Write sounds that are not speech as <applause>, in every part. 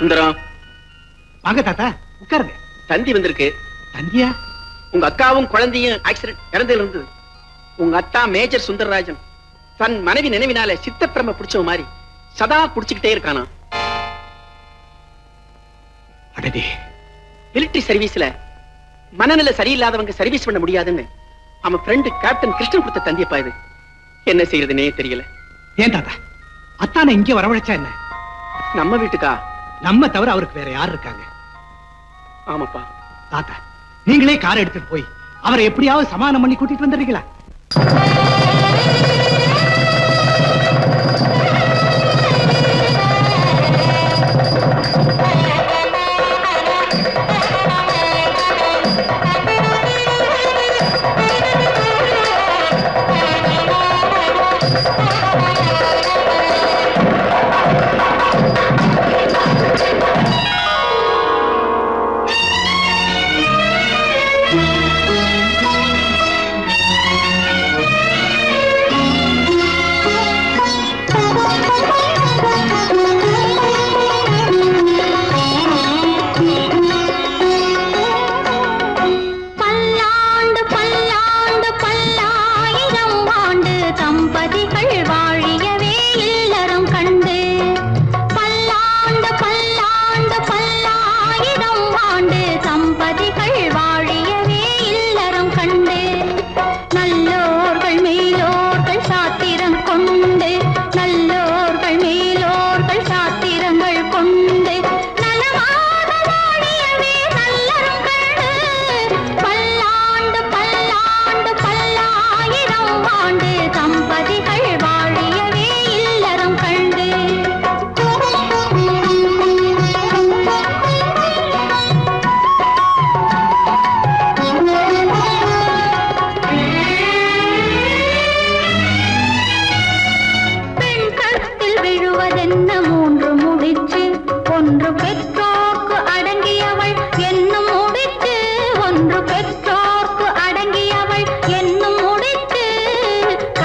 சுந்தரம். வாங்க தாத்தா உட்காருங்க. தந்தி வந்திருக்கு. தந்தியா? உங்க அக்காவும் குழந்தையும் ஆக்சிடென்ட் இறந்துல இருந்தது உங்க அத்தா மேஜர் சுந்தரராஜன் தன் மனைவி நினைவினால சித்த சித்தப்பிரம பிடிச்ச மாதிரி சதா குடிச்சுக்கிட்டே இருக்கானா? அடடே. மிலிட்டரி சர்வீஸ்ல மனநிலை சரியில்லாதவங்க சர்வீஸ் பண்ண முடியாதுன்னு அவன் ஃப்ரெண்டு கேப்டன் கிருஷ்ணன் கொடுத்த தந்தியப்பா இது. என்ன செய்யறதுன்னே தெரியல. ஏன் தாத்தா? அத்தான இங்கே வரவழைச்சா என்ன? நம்ம வீட்டுக்கா? நம்ம தவிர அவருக்கு வேற யார் இருக்காங்க? ஆமாப்பா. தாத்தா நீங்களே கார் எடுத்துட்டு போய் அவரை எப்படியாவது சமாதானம் பண்ணி கூட்டிட்டு வந்துடுறீங்களா?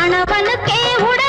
கணவனுக்கே உடன்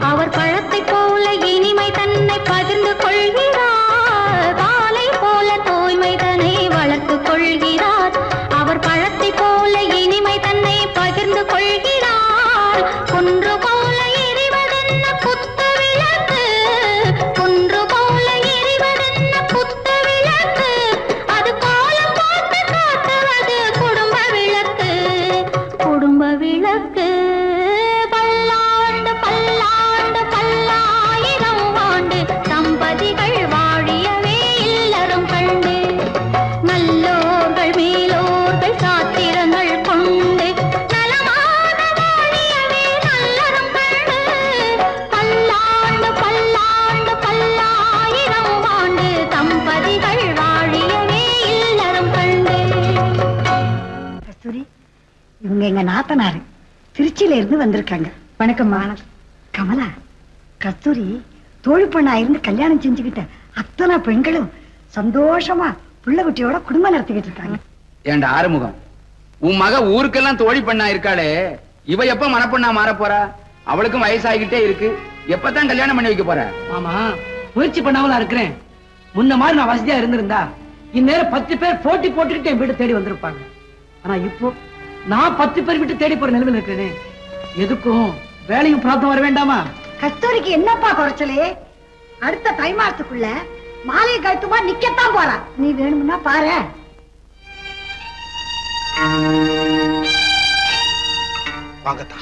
அவர் பழக்க இவங்க எங்க நாத்தனாரு. திருச்சியில இருந்து வந்திருக்காங்க. வணக்கம் மாணவர் கமலா கஸ்தூரி தோழி பொண்ணா இருந்து கல்யாணம் செஞ்சுக்கிட்ட அத்தனை பெண்களும் சந்தோஷமா புள்ள குட்டியோட குடும்பம் நடத்திக்கிட்டு இருக்காங்க. ஏண்டா ஆறுமுகம்? உன் மக ஊருக்கெல்லாம் தோழி பெண்ணா இருக்காளே. இவ எப்ப மனப்பெண்ணா மாற போறா? அவளுக்கும் வயசாகிட்டே இருக்கு. எப்பதான் கல்யாணம் பண்ணி வைக்க போற? ஆமா முயற்சி பண்ணாமலா இருக்கிறேன். முன்ன மாதிரி நான் வசதியா இருந்திருந்தா இந்நேரம் பத்து பேர் போட்டி போட்டுக்கிட்டு என் வீடு தேடி வந்திருப்பாங்க. ஆனா இப்போ நான் பத்து பேர் வீட்டு தேடி போற நிலைமையில இருக்கிறேனே. எதுக்கும் வேலையும் பிராப்தம் வர வேண்டாமா? கஸ்தூரிக்கு என்னப்பா குறைச்சலே? அடுத்த தை மாசத்துக்குள்ள மாலையை கழுத்துமா நிக்கத்தான் போறா. நீ வேணும்னா பாரு. வாங்கத்தா.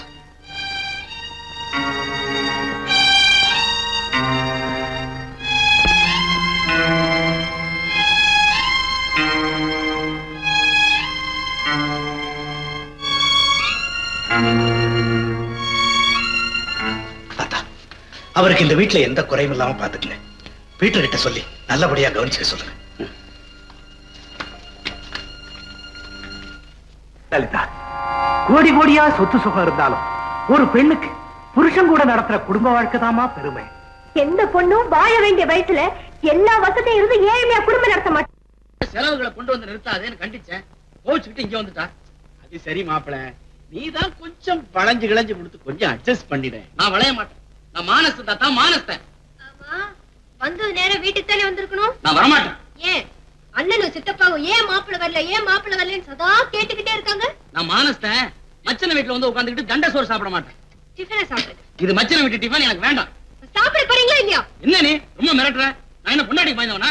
அவருக்கு இந்த வீட்டுல எந்த குறையும் இல்லாம பாத்துக்கங்க பீட்டர் கிட்ட சொல்லி நல்லபடியா கவனிச்சுக்க சொல்லுங்க. லலிதா கோடி கோடியா சொத்து சுகம் இருந்தாலும் ஒரு பெண்ணுக்கு புருஷன் கூட நடத்துற குடும்ப வாழ்க்கை தாமா பெருமை. எந்த பொண்ணும் வாழ வேண்டிய வயசுல எல்லா வசதியும் இருந்து ஏழ்மையா குடும்பம் நடத்த மாட்டேன் செலவுகளை கொண்டு வந்து நிறுத்தாதேன்னு கண்டிச்சேன். கோச்சுக்கிட்டு இங்க வந்துட்டா. அது சரி மாப்பிள நீ தான் கொஞ்சம் வளைஞ்சு கிளைஞ்சு கொடுத்து கொஞ்சம் அட்ஜஸ்ட் பண்ணிட. நான் வளைய மாட்டேன். நான் மானஸ்தா தான் மானஸ்தேன் வந்தது நேரம் வீட்டுக்கு தானே வந்திருக்கணும்? நான் வரமாட்டேன். ஏன்? அண்ணனும் சித்தப்பாவும் ஏன் மாப்பிள்ள வரல ஏன் மாப்பிள்ள வரலன்னு சதா கேட்டுக்கிட்டே இருக்காங்க? நான் மானஸ்தேன் மச்சன வீட்டுல வந்து உட்காந்துக்கிட்டு கண்ட சோறு சாப்பிட மாட்டேன். டிஃபனை சாப்பிடுங்க. இது மச்சன வீட்டு டிஃபன் எனக்கு வேண்டாம். சாப்பிட போறீங்களா இல்லையா? என்ன நீ? ரொம்ப மிரட்டுற. நான் என்ன பொண்டாடி பாய்ந்தவனா?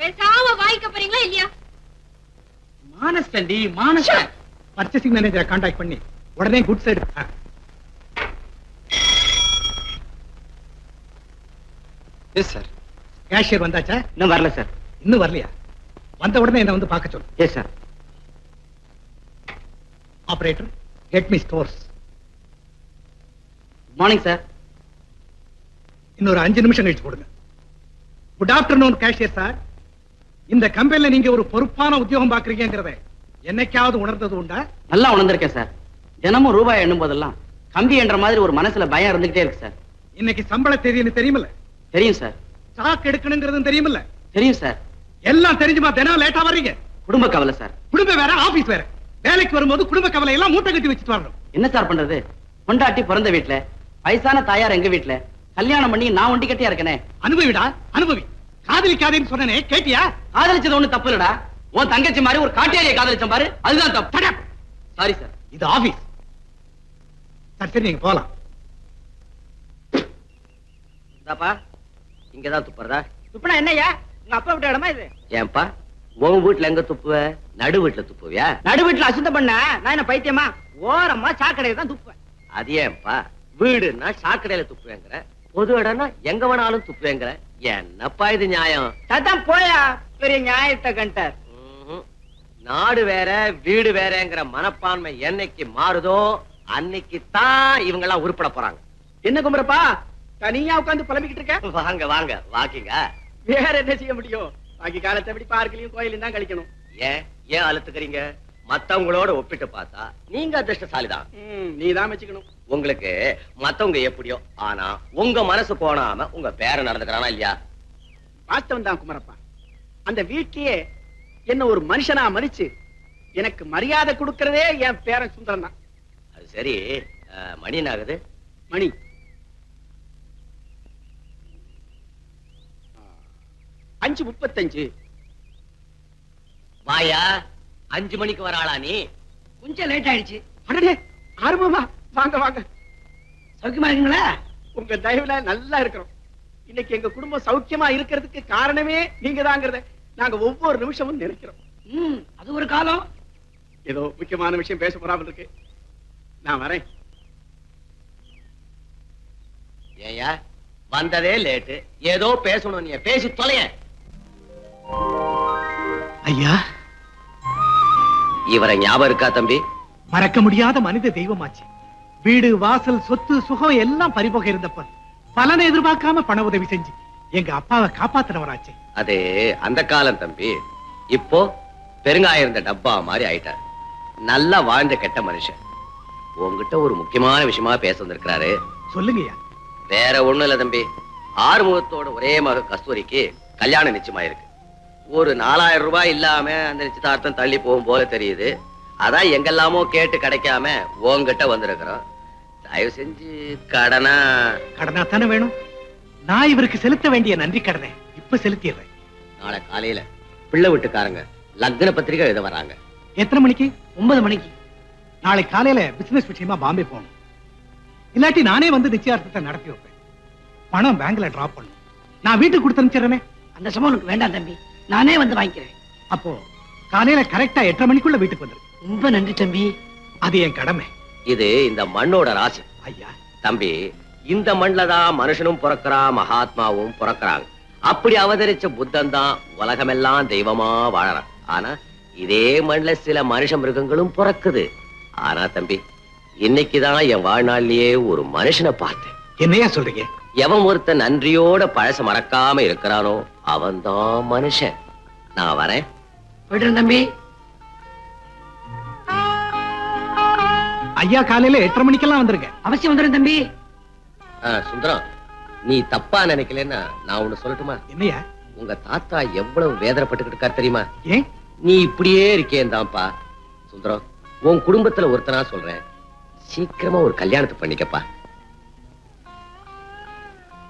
பேசாம வாங்கிக்க போறீங்களா இல்லையா? மானஸ்தண்டி மானஸ்தன் பர்ச்சேசிங் மேனேஜரை காண்டாக்ட் பண்ணி உடனே good side yes sir cashier வந்தாச்சா? இன்னும் வரல சார் இன்னும் வரலையா? வந்த உடனே என்ன வந்து பார்க்க சொல்லு. Yes sir operator get me stores morning sir இன்னொரு அஞ்சு நிமிஷம் கழிச்சு கொடுங்க குட் ஆஃப்டர்நூன் கேஷியர் சார் இந்த கம்பெனில நீங்க ஒரு பொறுப்பான உத்தியோகம் பாக்குறீங்கிறத என்னைக்காவது உணர்ந்தது உண்டா? நல்லா உணர்ந்திருக்கேன் சார் தினமும் ரூபாய் எண்ணும் போதெல்லாம் கம்பி என்ற மாதிரி ஒரு மனசுல பயம் இருந்துகிட்டே இருக்கு சார் இன்னைக்கு சம்பள தேதின்னு தெரியுமில்ல? தெரியும் சார் ஸ்டாக் எடுக்கணுங்கிறதும் தெரியுமில்ல? தெரியும் சார் எல்லாம் தெரிஞ்சுமா? தினம் லேட்டா வர்றீங்க. குடும்ப கவலை சார் குடும்பம் வேற ஆபீஸ் வேற. வேலைக்கு வரும்போது குடும்ப கவலை எல்லாம் மூட்டை கட்டி வச்சுட்டு வரணும். என்ன சார் பண்றது? பொண்டாட்டி பிறந்த வீட்டுல வயசான தாயார் எங்க வீட்டுல கல்யாணம் பண்ணி நான் ஒண்டி கட்டியா இருக்கனே? அனுபவிடா அனுபவி. காதலிக்காதேன்னு சொன்னனே கேட்டியா? காதலிச்சது ஒண்ணு தப்பு இல்லடா. உன் தங்கச்சி மாதிரி ஒரு காட்டியாரியை காதலிச்ச பாரு அதுதான் தப்பு. சாரி சார் இது ஆபீஸ் சரி சரி நீங்க போலாம். இந்தாப்பா. இங்கதான் துப்புறதா? துப்புனா என்னய்யா? உங்க அப்பா விட்ட இடமா இது? ஏன்பா உன் வீட்டுல எங்க துப்புவ? நடு வீட்டுல துப்புவியா? நடு வீட்டுல அசுத்தம் பண்ண நான் என்ன பைத்தியமா? ஓரமா சாக்கடையை தான் துப்புவேன். அது ஏன்பா வீடுன்னா சாக்கடையில துப்புவேங்கிற? பொது இடம்னா எங்க வேணாலும் துப்புவேங்கிற? என்னப்பா இது நியாயம்? சத்தான் போயா பெரிய நியாயத்தை கண்டார். நாடு வேற வீடு வேறங்கிற மனப்பான்மை என்னைக்கு மாறுதோ அன்னைக்கு தான் இவங்க எல்லாம் உருப்பட போறாங்க. என்ன குமரப்பா? தனியா உட்கார்ந்து புலம்பிக்கிட்டு இருக்க? வாங்க வாங்க வாக்கிங்க வேற என்ன செய்ய முடியும்? பாக்கி காலத்தை எப்படி பார்க்கலையும் கோயிலையும் தான் கழிக்கணும். ஏன்? ஏன் அழுத்துக்கிறீங்க? மத்தவங்களோட ஒப்பிட்டு பார்த்தா நீங்க அதிர்ஷ்டசாலிதான். நீ தான் வச்சுக்கணும் உங்களுக்கு மத்தவங்க எப்படியோ ஆனா உங்க மனசு போனாம உங்க பேர நடந்துக்கிறானா இல்லையா? வாஸ்தவம் தான் குமரப்பா. அந்த வீட்லயே என்ன ஒரு மனுஷனா மதிச்சு எனக்கு மரியாதை கொடுக்கறதே என் பேரன் சுந்தரம் தான். அது சரி மணி ஆகுது? மணி. அஞ்சு முப்பத்தஞ்சு. வாயா அஞ்சு மணிக்கு வராளா நீ? கொஞ்சம் லேட் ஆயிடுச்சு. அடடே ஆர்வமா. வாங்க வாங்க. சௌக்கியமா இருக்கீங்களா? உங்க தயவுல நல்லா இருக்கிறோம். இன்னைக்கு எங்க குடும்பம் சௌக்கியமா இருக்கிறதுக்கு காரணமே நீங்க தாங்கிறத நாங்க ஒவ்வொரு நிமிஷமும் நினைக்கிறோம். அது ஒரு காலம். ஏதோ முக்கியமான விஷயம் பேச போறாமல் இருக்கு. நான் வரேன். ஏயா வந்ததே லேட்டு ஏதோ பேசணும் நீ பேசி தொலைய ஐயா? இவரை ஞாபகம் இருக்கா தம்பி? மறக்க முடியாத மனித தெய்வமாச்சு. வீடு வாசல் சொத்து சுகம் எல்லாம் பறிபோக இருந்தப்ப பலனை எதிர்பார்க்காம பண உதவி செஞ்சு எங்க அப்பாவை காப்பாத்தினவராச்சு. அது அந்த காலம் தம்பி. இப்போ பெருங்காயம் இருந்த டப்பா மாதிரி ஆயிட்டார். நல்லா வாழ்ந்த கெட்ட மனுஷன். உங்ககிட்ட ஒரு முக்கியமான விஷயமா பேச வந்திருக்கிறாரு. சொல்லுங்கய்யா. வேற ஒண்ணும் இல்ல தம்பி. ஆறுமுகத்தோட ஒரே மக கஸ்தூரிக்கு கல்யாணம் நிச்சயமாயிருக்கு ஒரு நாலாயிரம் ரூபாய் இல்லாம அந்த நிச்சயதார்த்தம் தள்ளி போகும் போல தெரியுது. அதான் எங்கெல்லாமோ கேட்டு கிடைக்காம உன்கிட்ட வந்திருக்கிறோம். தயவு செஞ்சு கடனா? கடனா தானே வேணும்? நான் இவருக்கு செலுத்த வேண்டிய நன்றி கடனை இப்ப செலுத்திடுறேன். நாளை காலையில பிள்ளை வீட்டுக்காரங்க லக்ன பத்திரிகை எழுத வராங்க. எத்தனை மணிக்கு? ஒன்பது மணிக்கு. நாளை காலையில பிசினஸ் விஷயமா பாம்பே போகணும். இல்லாட்டி நானே வந்து நிச்சயார்த்தத்தை நடத்தி வைப்பேன். பணம் பேங்க்ல டிராப் பண்ணும். நான் வீட்டுக்கு கொடுத்து அனுப்பிச்சிடுறேனே. அந்த சமம் உனக்கு வேண்டாம் தம்பி. நானே வந்து வாங்கிக்கிறேன். அப்போ காலையில கரெக்டா எட்டரை மணிக்குள்ள வீட்டுக்கு வந்துரு. ரொம்ப நன்றி தம்பி. அது என் கடமை. இது இந்த மண்ணோட ராசி. ஐயா. தம்பி இந்த மண்ல தான் மனுஷனும் பிறக்கிறான் மகாத்மாவும் பிறக்கறாங்க. அப்படி அவதரிச்ச புத்தன் தான் உலகமெல்லாம் தெய்வமா வாழறான். ஆனா இதே மண்ல சில மனுஷ மிருகங்களும் பிறக்குது. ஆனா தம்பி இன்னைக்குதான் என் வாழ்நாள்லயே ஒரு மனுஷனை பார்த்தேன். என்னையா சொல்றீங்க? எவன் ஒருத்தன் நன்றியோட பழச மறக்காம இருக்கிறானோ அவன்தான் மனுஷன். நான் வரேன். போயிட்டு தம்பி. ஐயா காலையில எட்டரை மணிக்கெல்லாம் வந்துருங்க அவசியம் வந்துடும் தம்பி. சுந்தரம் நீ தப்பா நினைக்கலன்னா நான் ஒண்ணு சொல்லட்டுமா? என்னையா உங்க தாத்தா எவ்வளவு வேதனைப்பட்டுக்கிட்டு இருக்கார் தெரியுமா? ஏன்? நீ இப்படியே இருக்கேன் தான்ப்பா சுந்தரம் உன் குடும்பத்துல ஒருத்தனா சொல்றேன். சீக்கிரமா ஒரு கல்யாணத்தை பண்ணிக்கப்பா.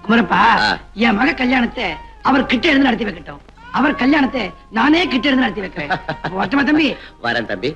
குமரப்பா. என் மக கல்யாணத்தை அவர் கிட்ட இருந்து நடத்தி வைக்கட்டும். அவர் கல்யாணத்தை நானே கிட்ட இருந்து நடத்தி வைக்கிறேன். <laughs> தம்பி? வரேன் தம்பி.